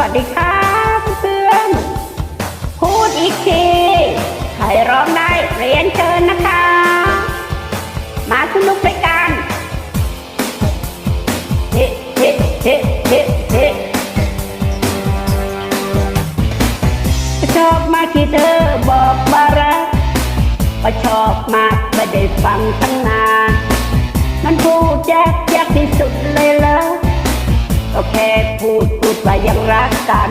วัสดีครับเพื่อนพูดอีกทีใครร้องได้เรียนเชิญนะคะ มาสนุกด้วยกันเฮ้เฮ้เฮ้เฮ้เฮ้ชอบมากที่เธอบอกว่ารักว่าชอบมากไม่ได้ฟังทั้งนานมันพูดยากยากที่สุดเลยเหรอ ก็แค่พูดพูดว่ายังรักกัน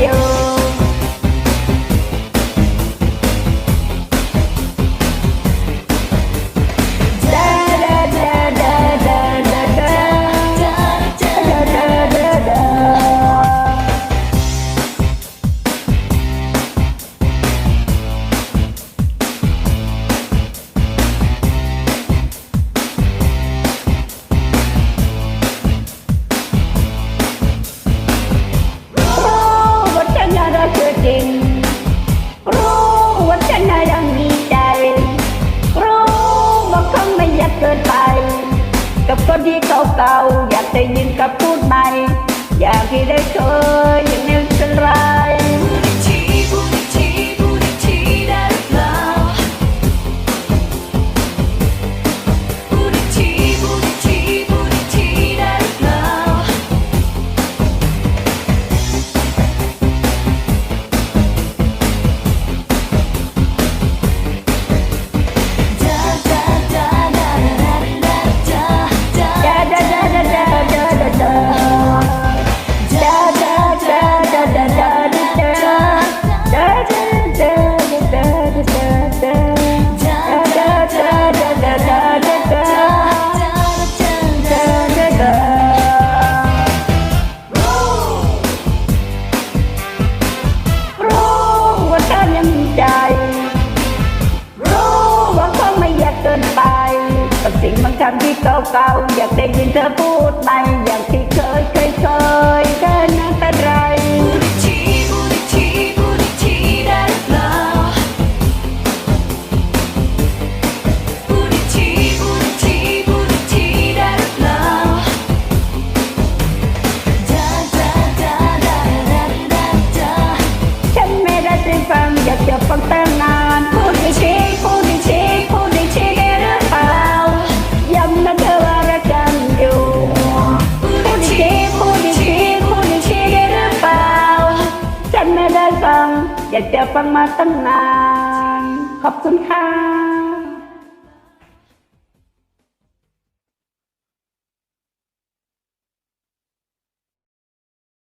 Adiós. เกินไป กับคนที่เก่าๆอยากได้ยินกับพูดใหม่ อยากที่ได้เจออย่างนี้เป็นไรามที่เก่าๆอยากได้ยินเธอพูดไปอย่างที่เคยเคยเคยแค่นั้นเป็นไร ฉันไม่ได้ฟังอยากจะฟังเต้ ไม่ได้ฟัง อยากจะฟังมาตั้งนาน ขอบคุณค่ะ